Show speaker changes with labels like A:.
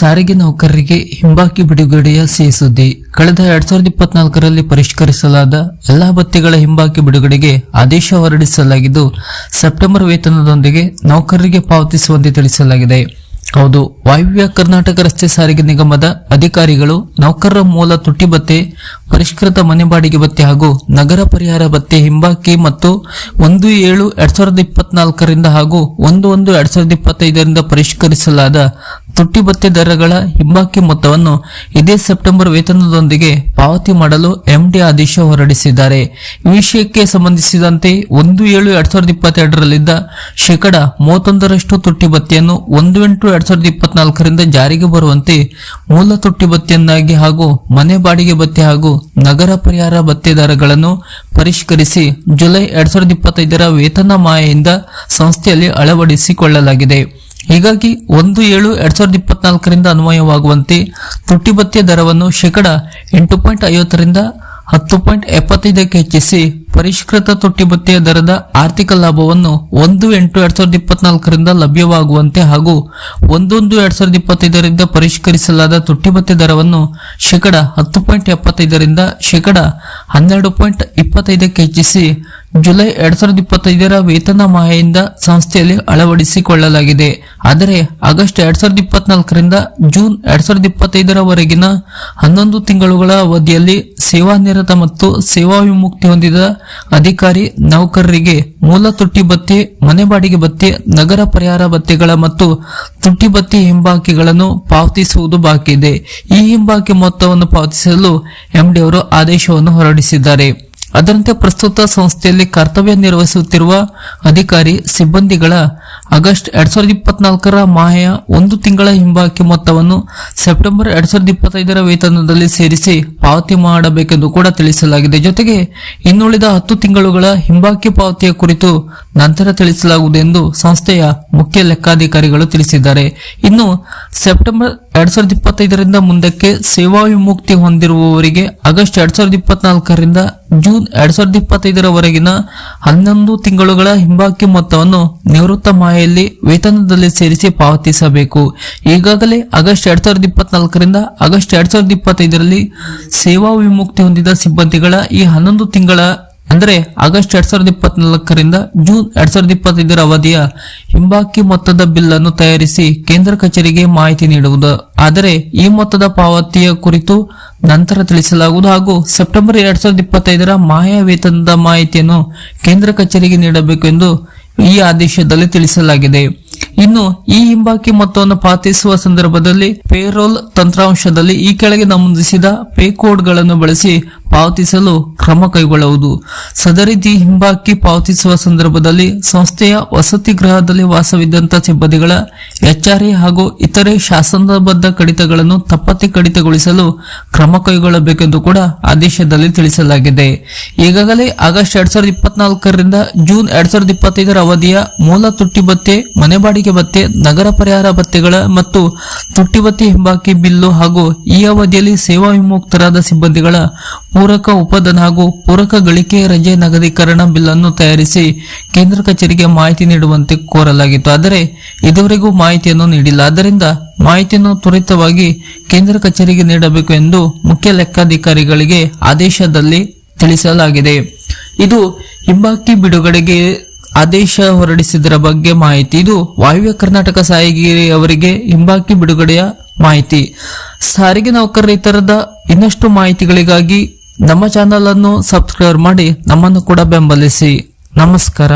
A: ಸಾರಿಗೆ ನೌಕರರಿಗೆ ಹಿಂಬಾಕಿ ಬಿಡುಗಡೆಯ ಸಿಹಿ ಸುದ್ದಿ ಕಳೆದ ಎರಡ್ ಸಾವಿರದ ಇಪ್ಪತ್ನಾಲ್ಕರಲ್ಲಿ ಪರಿಷ್ಕರಿಸಲಾದ ಎಲ್ಲಾ ಭತ್ಯೆಗಳ ಹಿಂಬಾಕಿ ಬಿಡುಗಡೆಗೆ ಆದೇಶ ಹೊರಡಿಸಲಾಗಿದ್ದು, ಸೆಪ್ಟೆಂಬರ್ ವೇತನದೊಂದಿಗೆ ನೌಕರರಿಗೆ ಪಾವತಿಸುವಂತೆ ತಿಳಿಸಲಾಗಿದೆ. ಹೌದು, ವಾಯುವ್ಯ ಕರ್ನಾಟಕ ರಸ್ತೆ ಸಾರಿಗೆ ನಿಗಮದ ಅಧಿಕಾರಿಗಳು ನೌಕರರ ಮೂಲ ತುಟ್ಟಿ ಭತ್ತೆ ಪರಿಷ್ಕೃತ ಮನೆ ಬಾಡಿಗೆ ಭತ್ತೆ ಹಾಗೂ ನಗರ ಪರಿಹಾರ ಭತ್ತೆ ಹಿಂಬಾಕಿ ಮತ್ತು ಒಂದು ಏಳು ಎರಡ್ ಸಾವಿರದ ಇಪ್ಪತ್ನಾಲ್ಕರಿಂದ ಹಾಗೂ ಒಂದು ಒಂದು ಎರಡ್ ಸಾವಿರದ ಇಪ್ಪತ್ತೈದರಿಂದ ಪರಿಷ್ಕರಿಸಲಾದ ತುಟ್ಟಿ ದರಗಳ ಹಿಂಬಾಕಿ ಮೊತ್ತವನ್ನು ಇದೇ ಸೆಪ್ಟೆಂಬರ್ ವೇತನದೊಂದಿಗೆ ಪಾವತಿ ಮಾಡಲು ಎಂಡಿ ಆದೇಶ ಹೊರಡಿಸಿದ್ದಾರೆ. ಈ ವಿಷಯಕ್ಕೆ ಸಂಬಂಧಿಸಿದಂತೆ ಒಂದು ಏಳು ಎರಡ್ ಸಾವಿರದ ಇಪ್ಪತ್ತೆರಡರಲ್ಲಿದ್ದ ಶೇಕಡ ಮೂವತ್ತೊಂದರಷ್ಟು ತುಟ್ಟಿ ಭತ್ಯೆಯನ್ನು ಒಂದು ಎಂಟು ಎರಡ್ ಸಾವಿರದ ಇಪ್ಪತ್ನಾಲ್ಕರಿಂದ ಜಾರಿಗೆ ಬರುವಂತೆ ಮೂಲ ತುಟ್ಟಿ ಭತ್ಯೆಯನ್ನಾಗಿ ಹಾಗೂ ಮನೆ ಬಾಡಿಗೆ ಭತ್ಯೆ ಹಾಗೂ ನಗರ ಪರಿಹಾರ ಭತ್ಯೆ ದರಗಳನ್ನು ಪರಿಷ್ಕರಿಸಿ ಜುಲೈ ಎರಡ್ ಸಾವಿರದ ಇಪ್ಪತ್ತೈದರ ವೇತನ ಮಾಯೆಯಿಂದ ಸಂಸ್ಥೆಯಲ್ಲಿ ಅಳವಡಿಸಿಕೊಳ್ಳಲಾಗಿದೆ. ಹೀಗಾಗಿ ಒಂದು ಏಳು ಎರಡ್ ಸಾವಿರದ ಇಪ್ಪತ್ನಾಲ್ಕರಿಂದ ಅನ್ವಯವಾಗುವಂತೆ ತುಟ್ಟಿ ಭತ್ಯೆ ದರವನ್ನು ಶೇಕಡ ಎಂಟು ಪಾಯಿಂಟ್ ಐವತ್ತರಿಂದ ಹತ್ತು ಪಾಯಿಂಟ್ ಎಪ್ಪತ್ತೈದಕ್ಕೆ ಹೆಚ್ಚಿಸಿ ಪರಿಷ್ಕೃತ ತುಟ್ಟಿ ಭತ್ಯೆಯ ದರದ ಆರ್ಥಿಕ ಲಾಭವನ್ನು ಒಂದು ಎಂಟು ಎರಡ್ ಸಾವಿರದ ಇಪ್ಪತ್ನಾಲ್ಕರಿಂದ ಲಭ್ಯವಾಗುವಂತೆ ಹಾಗೂ ಒಂದೊಂದು ಎರಡ್ ಸಾವಿರದ ಇಪ್ಪತ್ತೈದರಿಂದ ಪರಿಷ್ಕರಿಸಲಾದ ತುಟ್ಟಿ ಭತ್ಯೆ ದರವನ್ನು ಶೇಕಡ ಹತ್ತು ಪಾಯಿಂಟ್ ಎಪ್ಪತ್ತೈದರಿಂದ ಶೇಕಡ ಹನ್ನೆರಡು ಪಾಯಿಂಟ್ ಇಪ್ಪತ್ತೈದಕ್ಕೆ ಹೆಚ್ಚಿಸಿ ಜುಲೈ ಎರಡ್ ಸಾವಿರದ ಇಪ್ಪತ್ತೈದರ ವೇತನ ಮಾಹೆಯಿಂದ ಸಂಸ್ಥೆಯಲ್ಲಿ ಅಳವಡಿಸಿಕೊಳ್ಳಲಾಗಿದೆ. ಆದರೆ ಆಗಸ್ಟ್ ಎರಡ್ ಸಾವಿರದ ಇಪ್ಪತ್ನಾಲ್ಕರಿಂದ ಜೂನ್ ಎರಡ್ ಸಾವಿರದ ಇಪ್ಪತ್ತೈದರವರೆಗಿನ ಹನ್ನೊಂದು ತಿಂಗಳುಗಳ ಅವಧಿಯಲ್ಲಿ ಸೇವಾನಿರತ ಮತ್ತು ಸೇವಾ ವಿಮುಕ್ತಿ ಹೊಂದಿದ ಅಧಿಕಾರಿ ನೌಕರರಿಗೆ ಮೂಲ ತುಟ್ಟಿ ಭತ್ಯೆ, ಮನೆ ಬಾಡಿಗೆ ಭತ್ಯೆ, ನಗರ ಪರಿಹಾರ ಭತ್ಯೆಗಳ ಮತ್ತು ತುಟ್ಟಿ ಭತ್ಯೆ ಹಿಂಬಾಕಿಗಳನ್ನು ಪಾವತಿಸುವುದು ಬಾಕಿ ಇದೆ ಈ ಹಿಂಬಾಕಿ ಮೊತ್ತವನ್ನು ಪಾವತಿಸಲು ಎಂಡಿ ಅವರು ಆದೇಶವನ್ನು ಹೊರಡಿಸಿದ್ದಾರೆ. ಅದರಂತೆ ಪ್ರಸ್ತುತ ಸಂಸ್ಥೆಯಲ್ಲಿ ಕರ್ತವ್ಯ ನಿರ್ವಹಿಸುತ್ತಿರುವ ಅಧಿಕಾರಿ, ಸಿಬ್ಬಂದಿಗಳ ಆಗಸ್ಟ್ ಎರಡ್ ಸಾವಿರದ ಇಪ್ಪತ್ನಾಲ್ಕರ ಮಾಹೆಯ ಒಂದು ತಿಂಗಳ ಹಿಂಬಾಕಿ ಮೊತ್ತವನ್ನು ಸೆಪ್ಟೆಂಬರ್ ಎರಡ್ ಸಾವಿರದ ಇಪ್ಪತ್ತೈದರ ವೇತನದಲ್ಲಿ ಸೇರಿಸಿ ಪಾವತಿ ಮಾಡಬೇಕೆಂದು ಕೂಡ ತಿಳಿಸಲಾಗಿದೆ. ಜೊತೆಗೆ ಇನ್ನುಳಿದ ಹತ್ತು ತಿಂಗಳುಗಳ ಹಿಂಬಾಕಿ ಪಾವತಿಯ ಕುರಿತು ನಂತರ ತಿಳಿಸಲಾಗುವುದು ಎಂದು ಸಂಸ್ಥೆಯ ಮುಖ್ಯ ಲೆಕ್ಕಾಧಿಕಾರಿಗಳು ತಿಳಿಸಿದ್ದಾರೆ. ಇನ್ನು ಸೆಪ್ಟೆಂಬರ್ ಎರಡ್ ಸಾವಿರದ ಇಪ್ಪತ್ತೈದರಿಂದ ಮುಂದಕ್ಕೆ ಸೇವಾ ವಿಮುಕ್ತಿ ಹೊಂದಿರುವವರಿಗೆ ಆಗಸ್ಟ್ ಎರಡ್ ಸಾವಿರದ ಇಪ್ಪತ್ನಾಲ್ಕರಿಂದ ಜೂನ್ ಎರಡ್ ಸಾವಿರದ ಇಪ್ಪತ್ತೈದರವರೆಗಿನ ಹನ್ನೊಂದು ತಿಂಗಳುಗಳ ಹಿಂಬಾಕಿ ಮೊತ್ತವನ್ನು ನಿವೃತ್ತ ಮಾಯಲ್ಲಿ ವೇತನದಲ್ಲಿ ಸೇರಿಸಿ ಪಾವತಿಸಬೇಕು. ಈಗಾಗಲೇ ಆಗಸ್ಟ್ ಎರಡ್ ಸಾವಿರದ ಇಪ್ಪತ್ನಾಲ್ಕರಿಂದ ಆಗಸ್ಟ್ ಎರಡ್ ಸಾವಿರದ ಇಪ್ಪತ್ತೈದರಲ್ಲಿ ಸೇವಾ ವಿಮುಕ್ತಿ ಹೊಂದಿದ ಸಿಬ್ಬಂದಿಗಳ ಈ ಹನ್ನೊಂದು ತಿಂಗಳ ಅಂದರೆ ಆಗಸ್ಟ್ ಎರಡ್ ಸಾವಿರದ ಇಪ್ಪತ್ನಾಲ್ಕರಿಂದ ಜೂನ್ ಎರಡ್ ಸಾವಿರದ ಇಪ್ಪತ್ತೈದರ ಅವಧಿಯ ಹಿಂಬಾಕಿ ಮೊತ್ತದ ಬಿಲ್ ಅನ್ನು ತಯಾರಿಸಿ ಕೇಂದ್ರ ಕಚೇರಿಗೆ ಮಾಹಿತಿ ನೀಡುವುದು. ಆದರೆ ಈ ಮೊತ್ತದ ಪಾವತಿಯ ಕುರಿತು ನಂತರ ತಿಳಿಸಲಾಗುವುದು ಹಾಗೂ ಸೆಪ್ಟೆಂಬರ್ ಎರಡ್ ಸಾವಿರದ ಇಪ್ಪತ್ತೈದರ ಮಾಯ ವೇತನದ ಮಾಹಿತಿಯನ್ನು ಕೇಂದ್ರ ಕಚೇರಿಗೆ ನೀಡಬೇಕು ಎಂದು ಈ ಆದೇಶದಲ್ಲಿ ತಿಳಿಸಲಾಗಿದೆ. ಇನ್ನು ಈ ಹಿಂಬಾಕಿ ಮೊತ್ತವನ್ನು ಪಾವತಿಸುವ ಸಂದರ್ಭದಲ್ಲಿ ಪೇರೋಲ್ ತಂತ್ರಾಂಶದಲ್ಲಿ ಈ ಕೆಳಗೆ ನಮೂದಿಸಿದ ಪೇ ಕೋಡ್ಗಳನ್ನು ಬಳಸಿ ಪಾವತಿಸಲು ಕ್ರಮ ಕೈಗೊಳ್ಳುವುದು ಸದರಿತಿ ಹಿಂಬಾಕಿ ಪಾವತಿಸುವ ಸಂದರ್ಭದಲ್ಲಿ ಸಂಸ್ಥೆಯ ವಸತಿ ಗೃಹದಲ್ಲಿ ವಾಸವಿದ್ದಂತ ಸಿಬ್ಬಂದಿಗಳ ಎಚ್ಆರ್ಎ ಹಾಗೂ ಇತರೆ ಶಾಸನಬದ್ಧ ಕಡಿತಗಳನ್ನು ತಪ್ಪತ್ತೆ ಕಡಿತಗೊಳಿಸಲು ಕ್ರಮ ಕೈಗೊಳ್ಳಬೇಕೆಂದು ಕೂಡ ಆದೇಶದಲ್ಲಿ ತಿಳಿಸಲಾಗಿದೆ. ಈಗಾಗಲೇ ಆಗಸ್ಟ್ ಎರಡ್ ಸಾವಿರದ ಇಪ್ಪತ್ನಾಲ್ಕರಿಂದ ಜೂನ್ ಎರಡ್ ಸಾವಿರದ ಇಪ್ಪತ್ತೈದರ ಅವಧಿಯ ಮೂಲ ತುಟ್ಟಿ ಭತ್ತೆ, ಮನೆ ಬಾಡಿಗೆ ಭತ್ತೆ, ನಗರ ಪರಿಹಾರ ಭತ್ತೆಗಳ ಮತ್ತು ತುಟ್ಟಿ ಭತ್ತೆ ಹಿಂಬಾಕಿ ಬಿಲ್ಲು ಹಾಗೂ ಈ ಅವಧಿಯಲ್ಲಿ ಸೇವಾ ವಿಮುಕ್ತರಾದ ಸಿಬ್ಬಂದಿಗಳ ಪೂರಕ ಉಪಧನ ಹಾಗೂ ಪೂರಕ ಗಳಿಕೆ ರಜೆ ನಗದೀಕರಣ ಬಿಲ್ ಅನ್ನು ತಯಾರಿಸಿ ಕೇಂದ್ರ ಕಚೇರಿಗೆ ಮಾಹಿತಿ ನೀಡುವಂತೆ ಕೋರಲಾಗಿತ್ತು. ಆದರೆ ಇದುವರೆಗೂ ಮಾಹಿತಿಯನ್ನು ನೀಡಿಲ್ಲ. ಆದ್ದರಿಂದ ಮಾಹಿತಿಯನ್ನು ತ್ವರಿತವಾಗಿ ಕೇಂದ್ರ ಕಚೇರಿಗೆ ನೀಡಬೇಕು ಎಂದು ಮುಖ್ಯ ಲೆಕ್ಕಾಧಿಕಾರಿಗಳಿಗೆ ಆದೇಶದಲ್ಲಿ ತಿಳಿಸಲಾಗಿದೆ. ಇದು ಹಿಂಬಾಕಿ ಬಿಡುಗಡೆಗೆ ಆದೇಶ ಹೊರಡಿಸಿದರ ಬಗ್ಗೆ ಮಾಹಿತಿ. ಇದು ವಾಯುವ್ಯ ಕರ್ನಾಟಕ ಸಾರಿಗೆ ಅವರಿಗೆ ಹಿಂಬಾಕಿ ಬಿಡುಗಡೆಯ ಮಾಹಿತಿ. ಸಾರಿಗೆ ನೌಕರರ ಇನ್ನಷ್ಟು ಮಾಹಿತಿಗಳಿಗಾಗಿ ನಮ್ಮ ಚಾನಲ್ ಅನ್ನು ಸಬ್ಸ್ಕ್ರೈಬ್ ಮಾಡಿ ನಮ್ಮನ್ನು ಕೂಡ ಬೆಂಬಲಿಸಿ. ನಮಸ್ಕಾರ.